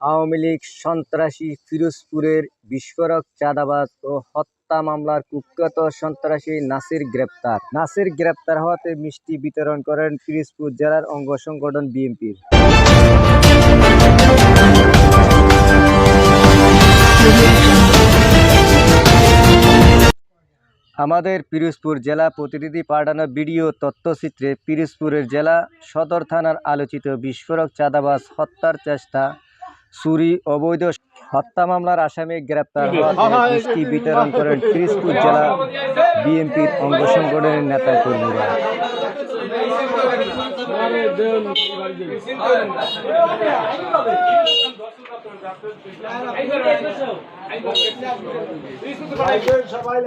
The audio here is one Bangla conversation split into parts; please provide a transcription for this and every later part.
আওয়ামী লীগ সন্ত্রাসী ফিরোজপুরের বিস্ফোরক চাঁদাবাজ ও হত্যা মামলার কুখ্যাত সন্ত্রাসী নাসির গ্রেপ্তার। নাসির গ্রেপ্তার হওয়াতে মিষ্টি বিতরণ করেন ফিরোজপুর জেলার অঙ্গ সংগঠন বিএনপির। আমাদের পিরোজপুর জেলা প্রতিনিধি পাঠানো ভিডিও তথ্যচিত্রে পিরোজপুরের জেলা সদর থানার আলোচিত বিস্ফোরক চাঁদাবাজ হত্যার চেষ্টা চুরি অবৈধ হত্যা মামলার আসামি গ্রেপ্তার হওয়াতে মিষ্টি বিতরণ করেন পিরোজপুর জেলা বিএনপির অঙ্গ সংগঠনের নেতা কর্মীরা। সবাই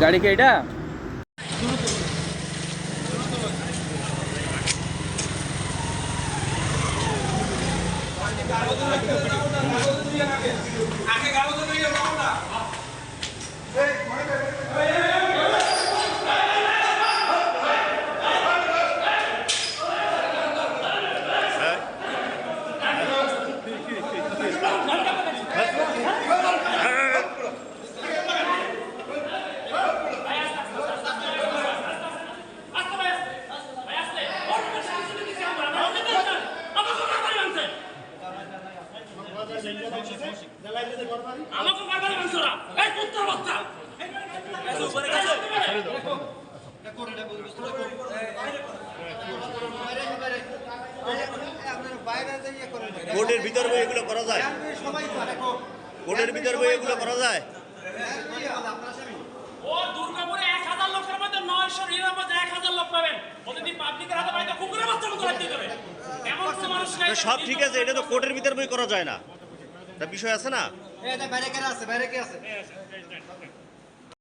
গাড়ি কি এটা? আমাকে বারবার এই কুত্তার বাচ্চা। ভিতর বই এগুলো করা যায়। ভিতর বই এগুলো করা যায়। ও দুর্গাপুরে এক হাজার লোকের মধ্যে নয়শো নিরানব্বই এক হাজার লোক পাবেন। পাবলিকের হাতে কুকুরের বাচ্চা মতো তো সব ঠিক আছে এটা তো কোর্টের ভিতর বই করা যায় না। বিষয় আছে না আছে আছে